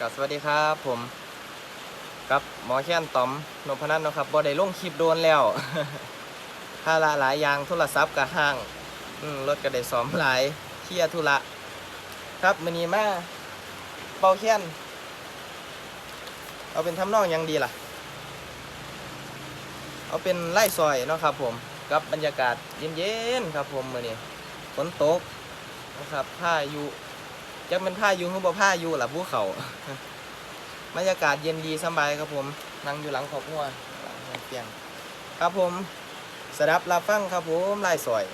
กับสวัสดีครับผมกับหมอแค้นต๋อมนพนันท์เนะครับบ่ได้ลงคลิปโดนแล้วภาระหลายอย่างโทรศัพท์ก็ห่างรถก็ได้ซ้อมหลายเคลียธุระครับมือนี้มาเป่าแค้นเอาเป็นทำนองยังดีล่ะ เอาเป็นไล่ซอยเนาะครับผมกับบรรยากาศเย็นๆครับผมมือนี้ฝนตกนะครับพายุ จักเป็นผ้ายุงหรือบ่ผ้ายุล่ะภูเขาบรรยากาศเย็นดีสบายครับผมนั่งอยู่หลังขอบหัวหลังเตียง ครับผมสดับรับฟังครับผมไล่สอย